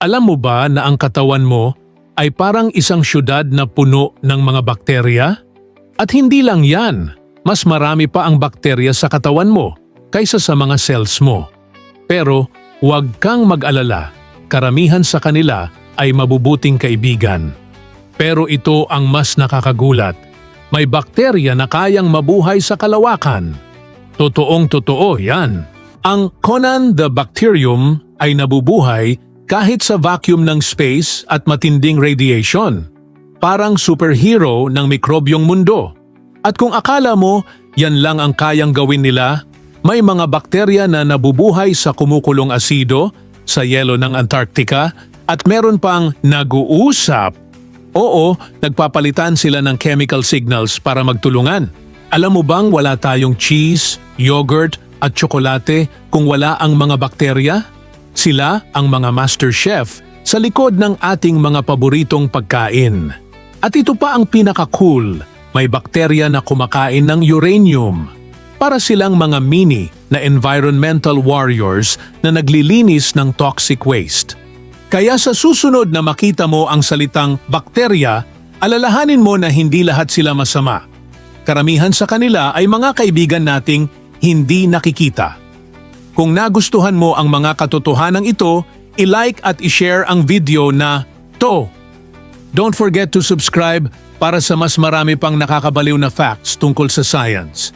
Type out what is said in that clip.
Alam mo ba na ang katawan mo ay parang isang syudad na puno ng mga bakterya? At hindi lang yan, mas marami pa ang bakterya sa katawan mo kaysa sa mga cells mo. Pero huwag kang mag-alala, karamihan sa kanila ay mabubuting kaibigan. Pero ito ang mas nakakagulat. May bakterya na kayang mabuhay sa kalawakan. Totoong totoo yan. Ang Conan the Bacterium ay nabubuhay kahit sa vacuum ng space at matinding radiation. Parang superhero ng mikrobyong mundo. At kung akala mo yan lang ang kayang gawin nila, may mga bakterya na nabubuhay sa kumukulong asido, sa yelo ng Antarctica, at meron pang nag-uusap. Oo, nagpapalitan sila ng chemical signals para magtulungan. Alam mo bang wala tayong cheese, yogurt at tsokolate kung wala ang mga bakterya? Sila ang mga master chef sa likod ng ating mga paboritong pagkain. At ito pa ang pinaka-cool, may bakterya na kumakain ng uranium. Para silang mga mini na environmental warriors na naglilinis ng toxic waste. Kaya sa susunod na makita mo ang salitang bakterya, alalahanin mo na hindi lahat sila masama. Karamihan sa kanila ay mga kaibigan nating hindi nakikita. Kung nagustuhan mo ang mga katotohanan ito, i-like at i-share ang video na to. Don't forget to subscribe para sa mas marami pang nakakabaliw na facts tungkol sa science.